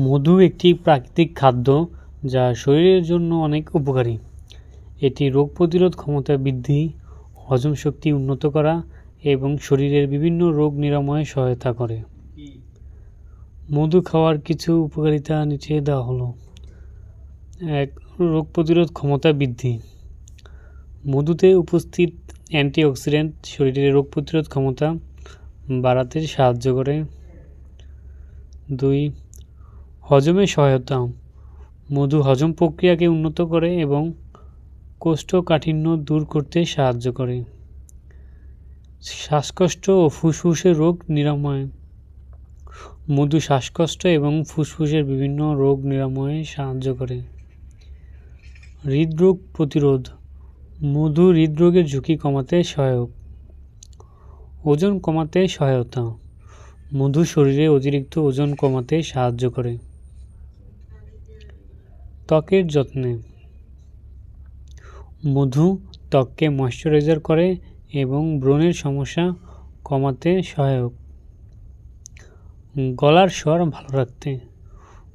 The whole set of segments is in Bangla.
মধু একটি প্রাকৃতিক খাদ্য যা শরীরের জন্য অনেক উপকারী। এটি রোগ প্রতিরোধ ক্ষমতা বৃদ্ধি, হজম শক্তি উন্নত করা এবং শরীরের বিভিন্ন রোগ নিরাময়ে সহায়তা করে। মধু খাওয়ার কিছু উপকারিতা নিচে দেওয়া হলো। এক, রোগ প্রতিরোধ ক্ষমতা বৃদ্ধি। মধুতে উপস্থিত অ্যান্টিঅক্সিডেন্ট শরীরের রোগ প্রতিরোধ ক্ষমতা বাড়াতে সাহায্য করে। দুই হজমে সহায়তা। মধু হজম প্রক্রিয়াকে উন্নত করে এবং কোষ্ঠকাঠিন্য দূর করতে সাহায্য করে। শ্বাসকষ্ট ও ফুসফুসের রোগ নিরাময়। মধু শ্বাসকষ্ট এবং ফুসফুসের বিভিন্ন রোগ নিরাময়ে সাহায্য করে। হৃদরোগ প্রতিরোধ। মধু হৃদরোগের ঝুঁকি কমাতে সহায়ক। ওজন কমাতে সহায়তা। মধু শরীরে অতিরিক্ত ওজন কমাতে সাহায্য করে। ত্বকের যত্নে। মধু ত্বককে ময়শ্চারাইজার করে এবং ব্রণের সমস্যা কমাতে সহায়ক। গলার স্বর ভালো রাখতে।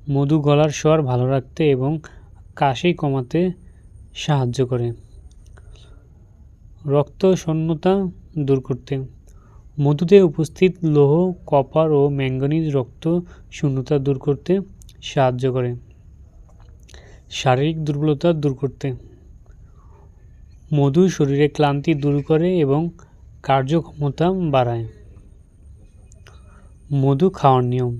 মধু গলার স্বর ভালো রাখতে এবং কাশি কমাতে সাহায্য করে। রক্ত শূন্যতা দূর করতে। মধুতে উপস্থিত লৌহ, কপার ও ম্যাঙ্গানিজ রক্ত শূন্যতা দূর করতে সাহায্য করে। শারীরিক দুর্বলতা দূর করতে। মধু শরীরে ক্লান্তি দূর করে এবং কার্যক্ষমতা বাড়ায়। মধু খাওয়ার নিয়ম।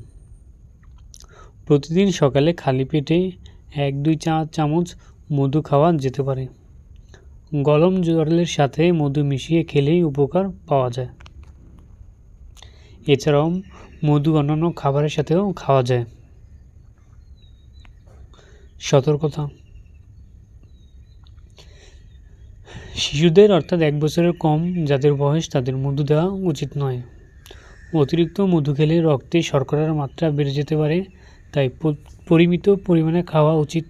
প্রতিদিন সকালে খালি পেটে এক, দুই চা চামচ মধু খাওয়া যেতে পারে। গরম জলের সাথে মধু মিশিয়ে খেলেই উপকার পাওয়া যায়। এছাড়াও মধু অন্যান্য খাবারের সাথেও খাওয়া যায়। সতর্কতা। শিশুদের অর্থাৎ এক বছরের কম যাদের বয়স তাদের মধু দেওয়া উচিত নয়। অতিরিক্ত মধু খেলে রক্তে শর্করার মাত্রা বেড়ে যেতে পারে, তাই পরিমিত পরিমাণে খাওয়া উচিত